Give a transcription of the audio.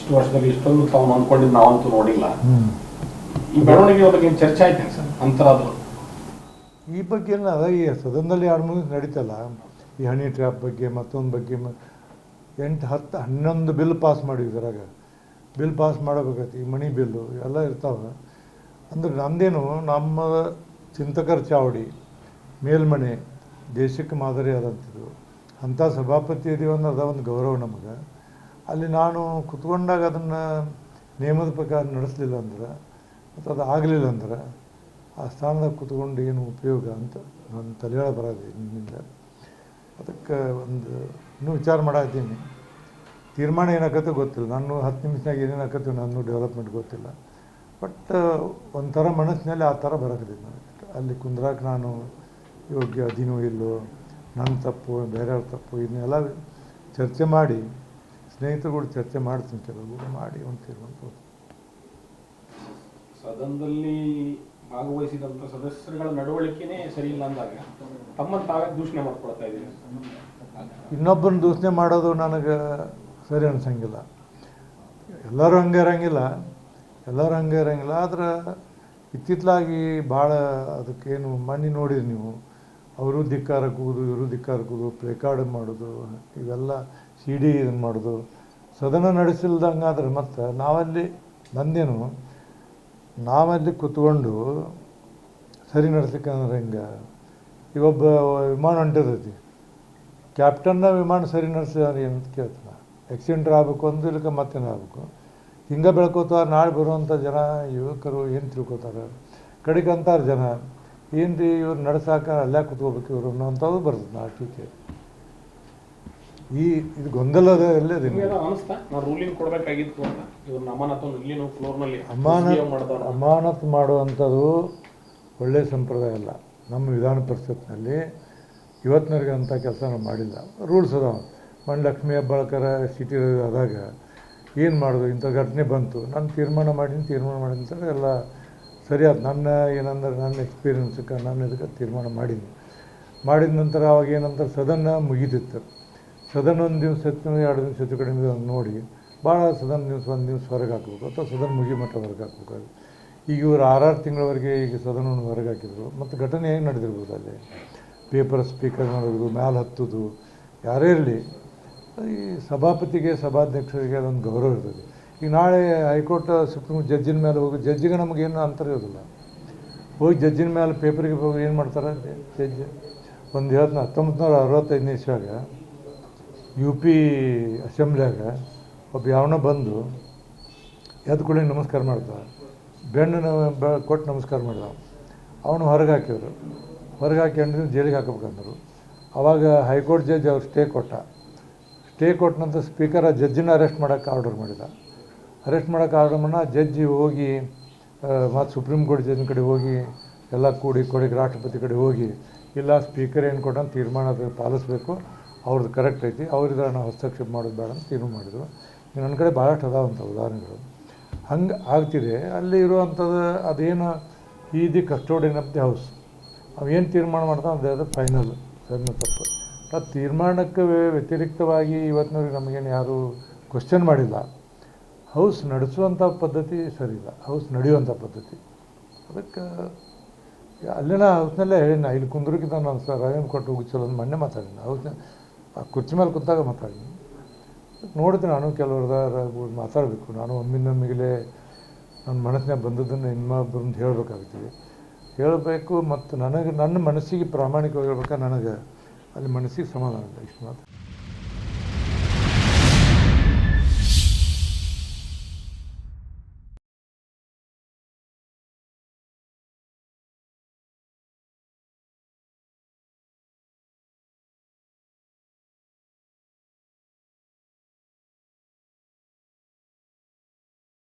ಇಷ್ಟು ವರ್ಷದಲ್ಲಿ ಇಷ್ಟೊಂದು ತಾವು ಅಂದ್ಕೊಂಡಿದ್ದು ನಾವಂತೂ ನೋಡಿಲ್ಲ. ಈ ಬೆಳವಣಿಗೆ ಬಗ್ಗೆ ಏನು ಚರ್ಚೆ ಆಯ್ತು ಸರ್? ಅಂತರಾದ್ರು. ಈ ಬಗ್ಗೆ ಅದ ಈ ಸದನದಲ್ಲಿ ಎರಡು ಮೂರು ನಡೀತಲ್ಲ. ಈ ಹನಿ ಟ್ರ್ಯಾಪ್ ಬಗ್ಗೆ ಮತ್ತೊಂದು ಬಗ್ಗೆ ಎಂಟು ಹತ್ತು ಹನ್ನೊಂದು ಬಿಲ್ ಪಾಸ್ ಮಾಡಿವಿ ಇದ್ರಾಗ ಬಿಲ್ ಪಾಸ್ ಮಾಡಬೇಕಾಯ್ತು ಈ ಮಣಿ ಬಿಲ್ಲು ಎಲ್ಲ ಇರ್ತಾವೆ. ಅಂದ್ರೆ ನಂದೇನು ನಮ್ಮ ಚಿಂತಕರ ಚಾವಡಿ ಮೇಲ್ಮನೆ ದೇಶಕ್ಕೆ ಮಾದರಿ ಆದಂಥದ್ದು ಅಂಥ ಸಭಾಪತಿ ಇದೀವಿ ಅದ ಒಂದು ಗೌರವ ನಮಗೆ. ಅಲ್ಲಿ ನಾನು ಕುತ್ಕೊಂಡಾಗ ಅದನ್ನು ನಿಯಮದ ಪ್ರಕಾರ ನಡೆಸಲಿಲ್ಲ ಅಂದ್ರೆ, ಮತ್ತು ಅದು ಆಗಲಿಲ್ಲ ಅಂದ್ರೆ, ಆ ಸ್ಥಾನದಾಗ ಕುತ್ಕೊಂಡು ಏನು ಉಪಯೋಗ ಅಂತ ನನ್ನ ತಲೆಯೊಳ ಬರೋದು ನಿನ್ನಿಂದ ಅದಕ್ಕೆ ಒಂದು, ಇನ್ನೂ ವಿಚಾರ ಮಾಡತ್ತೀನಿ ತೀರ್ಮಾನ ಏನಾಗತ್ತೆ ಗೊತ್ತಿಲ್ಲ. ನಾನು ಹತ್ತು ನಿಮಿಷನಾಗ ಏನೇನು ಆಕತ್ತೆ ನಾನು ಡೆವಲಪ್ಮೆಂಟ್ ಗೊತ್ತಿಲ್ಲ. ಬಟ್ ಒಂಥರ ಮನಸ್ಸಿನಲ್ಲಿ ಆ ಥರ ಬರೋದಿಲ್ಲ ನನಗೆ. ಅಲ್ಲಿ ಕುಂದ್ರಾಕ ನಾನು ಯೋಗ್ಯ ಅದೀನೋ ಇಲ್ಲೋ, ನನ್ನ ತಪ್ಪು, ಬೇರೆಯವ್ರ ತಪ್ಪು, ಇದನ್ನೆಲ್ಲ ಚರ್ಚೆ ಮಾಡಿ ಸ್ನೇಹಿತರುಗಳು ಚರ್ಚೆ ಮಾಡ್ತೀನಿ ಕೆಲವು ಮಾಡಿ ಒಂದು ತೀರ್ಮಾನ. ಸದನದಲ್ಲಿ ಭಾಗವಹಿಸಿದಂಥ ಸದಸ್ಯರುಗಳ ನಡವಳಿಕೆನೇ ಸರಿ ಇಲ್ಲ ಅಂದಾಗ ತಮ್ಮನ್ನು ತಾವೇ ದೂಷಣೆ ಮಾಡ್ಕೊಳ್ತಾ ಇದ್ದೀವಿ ಇನ್ನೊಬ್ಬನ ದೂಷಣೆ ಮಾಡೋದು ನನಗೆ ಸರಿ ಅನ್ಸಂಗಿಲ್ಲ. ಎಲ್ಲರೂ ಹಂಗೆ ಇರಂಗಿಲ್ಲ ಎಲ್ಲರೂ ಹಂಗೆ ಇರಂಗಿಲ್ಲ. ಆದ್ರೆ ಇತ್ತಿತ್ತಲಾಗಿ ಭಾಳ ಅದಕ್ಕೇನು ಮಣ್ಣಿ ನೋಡಿರಿ ನೀವು. ಅವರು ಧಿಕ್ಕಾರ ಕೂಗೋದು, ಇವರು ಧಿಕ್ಕಾರ ಕೂಗುದು, ಪ್ಲೇಕಾರ್ಡ್ ಮಾಡೋದು, ಇವೆಲ್ಲ ಸಿ ಡಿ ಇದನ್ನು ಮಾಡೋದು. ಸದನ ನಡೆಸಿಲ್ದಂಗಾದ್ರೆ ಮತ್ತು ನಾವಲ್ಲಿ ನಂದೇನು, ನಾವಲ್ಲಿ ಕೂತ್ಕೊಂಡು ಸರಿ ನಡೆಸ್ಲಿಕ್ಕೆ ಅಂದ್ರೆ ಹಿಂಗೆ? ಇವೊಬ್ಬ ವಿಮಾನ ಹೊಂಟಿರ್ತೈತಿ. ಕ್ಯಾಪ್ಟನ್ನ ವಿಮಾನ ಸರಿ ನಡೆಸಿದಾರೆ ಅಂತ ಕೇಳ್ತಾನೆ. ಆಕ್ಸಿಡೆಂಟ್ ಆಗಬೇಕು ಅಂದ್ರೆ ಇಲ್ಲಕ ಮತ್ತೇನು ಆಗಬೇಕು? ಹಿಂಗೆ ಬೆಳ್ಕೋತಾರೆ, ನಾಳೆ ಬರುವಂಥ ಜನ ಯುವಕರು ಏನು ತಿಳ್ಕೊತಾರೆ? ಕಡೆಗೆ ಅಂತಾರೆ ಜನ. ಏನು ರೀ ಇವ್ರು ನಡೆಸಾಕ ಅಲ್ಲೇ ಕುತ್ಕೋಬೇಕು ಇವರು ಅನ್ನೋಂಥದ್ದು ಬರ್ತದೆ ನಾ ಟೀಕೆ. ಈ ಇದು ಗೊಂದಲದ ಎಲ್ಲೇ ಅಮಾನತ್ ಅಮಾನತ್ ಮಾಡುವಂಥದ್ದು ಒಳ್ಳೆಯ ಸಂಪ್ರದಾಯ ಅಲ್ಲ. ನಮ್ಮ ವಿಧಾನ ಪರಿಷತ್ನಲ್ಲಿ ಇವತ್ತಿನವರೆಗೆ ಅಂಥ ಕೆಲಸ ನಾವು ಮಾಡಿಲ್ಲ. ರೂಲ್ಸ್ ಅದಾವ. ಮಣ್ಣು ಲಕ್ಷ್ಮೀ ಹೆಬ್ಬಾಳ್ಕರ ಸಿಟಿ ಆದಾಗ ಏನು ಮಾಡೋದು? ಇಂಥ ಘಟನೆ ಬಂತು. ನಾನು ತೀರ್ಮಾನ ಮಾಡೀನಿ ತೀರ್ಮಾನ ಮಾಡಿ ಅಂತ ಎಲ್ಲ ಸರಿಯಾದ ನನ್ನ ಏನಂದ್ರೆ ನನ್ನ ಎಕ್ಸ್ಪೀರಿಯನ್ಸಕ್ಕೆ ನಾನು ಇದಕ್ಕೆ ತೀರ್ಮಾನ ಮಾಡಿದ್ದೆ. ಮಾಡಿದ ನಂತರ ಅವಾಗ ಏನಂತ ಸದನ ಮುಗಿದಿತ್ತು. ಸದನ ಒಂದು ದಿವಸ ಹೆಚ್ಚು ಎರಡು ದಿವಸ ಹೆಚ್ಚು ಕಡಿಮೆ ನೋಡಿ, ಭಾಳ ಸದನ ದಿವಸ ಒಂದು ದಿವಸ ಹೊರಗೆ ಹಾಕ್ಬೇಕು ಅಥವಾ ಸದನ ಮುಗಿ ಮಟ್ಟ ಹೊರಗೆ ಹಾಕ್ಬೇಕು ಈಗ ಇವರು ಆರಾರು ತಿಂಗಳವರೆಗೆ ಈಗ ಸದನವನ್ನು ಹೊರಗೆ ಹಾಕಿದ್ರು. ಮತ್ತು ಘಟನೆ ಹೇಗೆ ನಡೆದಿರ್ಬೋದು ಅಲ್ಲಿ? ಪೇಪರ್ ಸ್ಪೀಕರ್ ಮಾಡೋದು ಮ್ಯಾಲೆ ಹತ್ತೋದು, ಯಾರೇ ಇರಲಿ. ಈ ಸಭಾಪತಿಗೆ, ಸಭಾಧ್ಯಕ್ಷರಿಗೆ ಅದೊಂದು ಗೌರವ ಇರ್ತದೆ. ಈಗ ನಾಳೆ ಹೈಕೋರ್ಟ್, ಸುಪ್ರೀಂ ಜಡ್ಜಿನ ಮೇಲೆ ಹೋಗಿ, ಜಡ್ಜಿಗೆ ನಮಗೇನು ಅಂತರ ಇರೋದಿಲ್ಲ. ಹೋಗಿ ಜಡ್ಜಿನ ಮೇಲೆ ಪೇಪರಿಗೆ ಹೋಗಿ ಏನು ಮಾಡ್ತಾರೆ? ಜಡ್ಜ್ ಒಂದು ಹೇಳ್ತಾನೆ ಹತ್ತೊಂಬತ್ತು ನೂರ ಅರವತ್ತೈದನೇ ಇಸ್ವಾಗ ಯು ಪಿ ಅಸೆಂಬ್ಲಿಯಾಗ ಒಬ್ಬ ಯಾವನೋ ಬಂದು ಎದ್ದು ಕೂಡ ನಮಸ್ಕಾರ ಮಾಡ್ದ. ಬೆಣ್ಣು ಕೊಟ್ಟು ನಮಸ್ಕಾರ ಮಾಡಿದ. ಅವನು ಹೊರಗೆ ಹಾಕಿದ್ರು. ಹೊರಗೆ ಹಾಕಿ ಎಂಟು ದಿನ ಜೈಲಿಗೆ ಹಾಕಬೇಕಂದ್ರು. ಆವಾಗ ಹೈಕೋರ್ಟ್ ಜಡ್ಜ್ ಅವ್ರು ಸ್ಟೇ ಕೊಟ್ಟ. ಸ್ಟೇ ಕೊಟ್ಟ ನಂತರ ಸ್ಪೀಕರ್ ಆ ಜಡ್ಜಿನ ಅರೆಸ್ಟ್ ಮಾಡೋಕ್ಕೆ ಆರ್ಡರ್ ಮಾಡಿದ. ಅರೆಸ್ಟ್ ಮಾಡ ಜಡ್ಜಿ ಹೋಗಿ ಮತ್ತು ಸುಪ್ರೀಂ ಕೋರ್ಟ್ ಜಡ್ಜಿನ ಕಡೆ ಹೋಗಿ, ಎಲ್ಲ ಕೂಡಿ ಕೊಡಿ ರಾಷ್ಟ್ರಪತಿ ಕಡೆ ಹೋಗಿ, ಇಲ್ಲ ಸ್ಪೀಕರ್ ಏನು ಕೊಟ್ಟಂತ ತೀರ್ಮಾನ ಪಾಲಿಸ್ಬೇಕು, ಅವ್ರದ್ದು ಕರೆಕ್ಟ್ ಐತಿ ಅವ್ರಿಗೆ ನಾವು ಹಸ್ತಕ್ಷೇಪ ಮಾಡೋದು ಬೇಡ ಅಂತ ತೀರ್ಮಾನ ಮಾಡಿದ್ರು. ನನ್ನ ಕಡೆ ಭಾಳಷ್ಟು ಅದಾವಂಥ ಉದಾಹರಣೆಗಳು. ಹಂಗೆ ಆಗ್ತಿದೆ, ಅಲ್ಲಿ ಇರುವಂಥದ್ದು ಅದೇನು ಈ the custodian of the house. ಅವೇನು ತೀರ್ಮಾನ ಮಾಡ್ತಾನೆ ಅದೇ ಅದು ಫೈನಲ್ ಸಣ್ಣ ತಪ್ಪು. ಆ ತೀರ್ಮಾನಕ್ಕೆ ವ್ಯ- ವ್ಯತಿರಿಕ್ತವಾಗಿ ಇವತ್ತಿನವ್ರಿಗೆ ನಮಗೇನು ಯಾರೂ ಕ್ವಶನ್ ಮಾಡಿಲ್ಲ. ಹೌಸ್ ನಡೆಸುವಂಥ ಪದ್ಧತಿ ಸರಿ ಇಲ್ಲ ಹೌಸ್ ನಡೆಯುವಂಥ ಪದ್ಧತಿ. ಅದಕ್ಕೆ ಅಲ್ಲಿನ ಹೌಸ್ನಲ್ಲೇ ಹೇಳಿನ ಇಲ್ಲಿ ಕುಂದ್ರಕ್ಕಿಂತ ನಾನು ಸರ್ ರಾಯನ್ ಕೊಟ್ಟು ಹೋಗಿ ಅಂತ ಮೊನ್ನೆ ಮಾತಾಡಿನ ಹೌಸ್ನ ಆ ಕುರ್ಚಿ ಮೇಲೆ ಕುಂತಾಗ ಮಾತಾಡಿನಿ ನೋಡಿದ್ರೆ ನಾನು ಕೆಲವ್ರದಾರ ಮಾತಾಡಬೇಕು, ನಾನು ಒಮ್ಮಿಂದೊಮ್ಮಿಗಲೇ ನನ್ನ ಮನಸ್ಸಿನಾಗ ಬಂದದ್ದನ್ನು ಇನ್ನೊಬ್ಬರನ್ನ ಹೇಳಬೇಕಾಗ್ತದೆ. ಹೇಳಬೇಕು ಮತ್ತು ನನಗೆ, ನನ್ನ ಮನಸ್ಸಿಗೆ ಪ್ರಾಮಾಣಿಕವಾಗಿ ಹೇಳ್ಬೇಕಾದ್ರೆ ನನಗೆ ಅಲ್ಲಿ ಮನಸ್ಸಿಗೆ ಸಮಾಧಾನ ಇಲ್ಲ, ಇಷ್ಟು ಮಾತ್ರ.